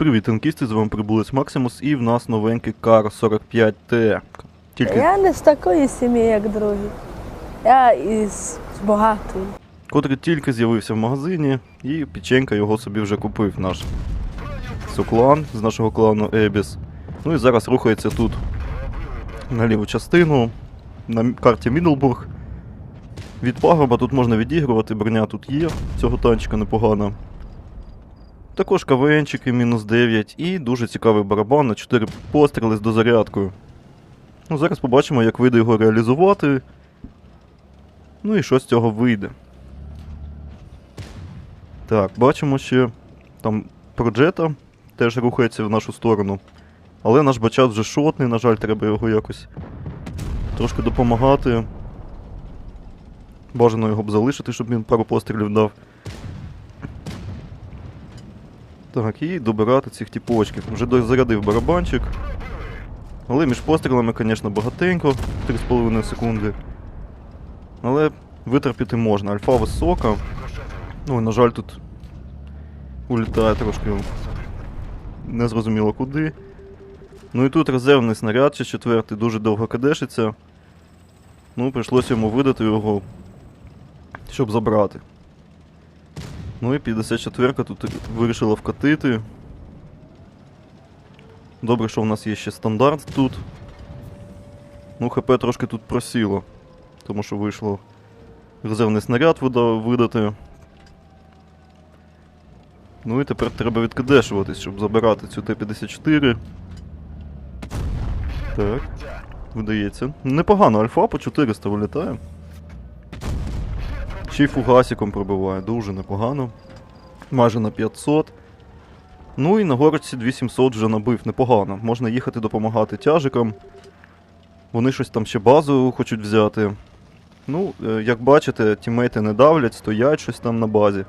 Привіт, танкісти, з вами прибулець Максимус і в нас новенький Кар 45Т. Тільки Я не з такої сім'ї, як другі. Я із багатої. котрий тільки з'явився в магазині, і Піченька його собі вже купив наш суклан з нашого клану Ебіс. Ну і зараз рухається тут на ліву частину, на карті Мідлбург. Від пагорба тут можна відігрувати, броня тут є, цього танчика непогана. Також КВНчики мінус 9 і дуже цікавий барабан на 4 постріли з дозарядкою. Ну, зараз побачимо, як вийде його реалізувати. Ну і що з цього вийде. Так, бачимо ще там проджета теж рухається в нашу сторону. Але наш бачат вже шотний, на жаль, треба його якось трошки допомагати. Бажано його б залишити, щоб він пару пострілів дав. Так, і добирати цих тіпочків. Вже дозарядив барабанчик. Але між пострілами, звісно, багатенько, 3,5 секунди. Але витерпіти можна. Альфа висока. Ну, на жаль, тут улітає трошки незрозуміло куди. Ну і тут резервний снаряд, ще четвертий, дуже довго кадешиться. Ну, прийшлося йому видати його, щоб забрати. Ну і 54-ка тут вирішила вкатити. Добре, що в нас є ще стандарт тут. Ну, ХП трошки тут просіло. Тому що вийшло резервний снаряд вида- видати. Ну і тепер треба відкидешуватись, щоб забирати цю Т-54. Так. Видається. Непогано, альфа по 400 вилітає. Ще й фугасиком пробиває, дуже непогано. Майже на 500. Ну і на городці 2700 вже набив непогано. Можна їхати допомагати тяжикам. Вони щось там ще базу хочуть взяти. Ну, е, як бачите, тімейти не давлять, стоять щось там на базі.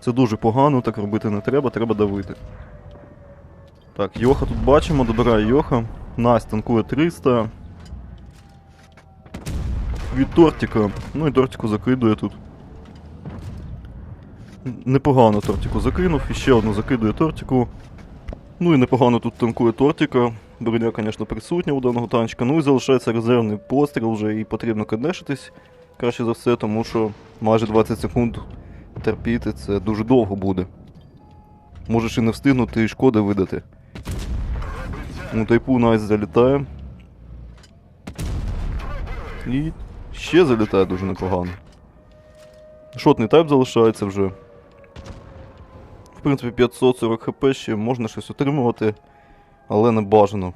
Це дуже погано, так робити не треба, треба давити. Так, Йоха тут бачимо, добирає Йоха. Настя танкує 300. Від тортика. Ну і тортику закидує тут. Непогано тортику закинув, і ще одну закидує тортику. Ну і непогано тут танкує тортика. Броня, звісно, присутня у даного танчика. Ну і залишається резервний постріл вже і потрібно кадешитись краще за все, тому що майже 20 секунд терпіти це дуже довго буде. Можеш і не встигнути і шкоди видати. Ну, тайпу найс залітає. І ще залітає дуже непогано. Шотний тайп залишається вже. В принципі, 540 хп ще можна щось отримувати, але не бажано.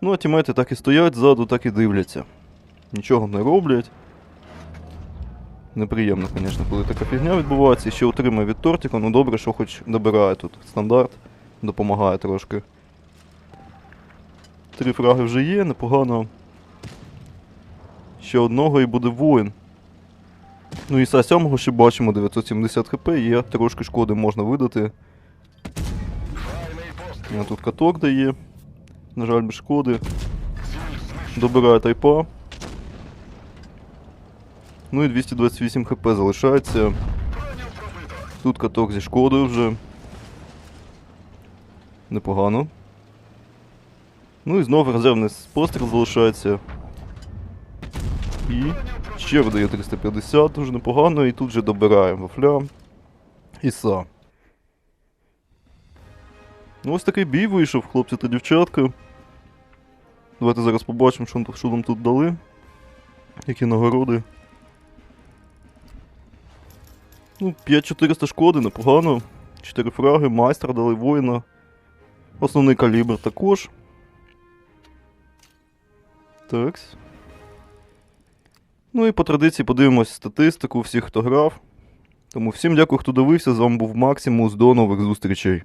Ну, а тімейти так і стоять ззаду, так і дивляться. Нічого не роблять. Неприємно, звісно, коли така фігня відбувається. І ще отримає від тортика, ну добре, що хоч добирає тут стандарт, допомагає трошки. Три фраги вже є, непогано. Ще одного і буде воїн. Ну і са 7 ще бачимо 970 хп, є трошки шкоди можна видати. А тут каток дає. На жаль, без шкоди. Добирає тайпа. Ну і 228 хп залишається. Тут каток зі шкодою вже. Непогано. Ну і знову резервний постріл залишається. І ще видає 350, дуже непогано, і тут же добирає вафля. Іса. Ну ось такий бій вийшов, хлопці та дівчатка. Давайте зараз побачимо, що, що нам тут дали. Які нагороди. Ну, 5400 шкоди, непогано. 4 фраги, майстра дали воїна. Основний калібр також. Такс. Ну і по традиції подивимось статистику всіх, хто грав. Тому всім дякую, хто дивився. З вами був Максимус. До нових зустрічей.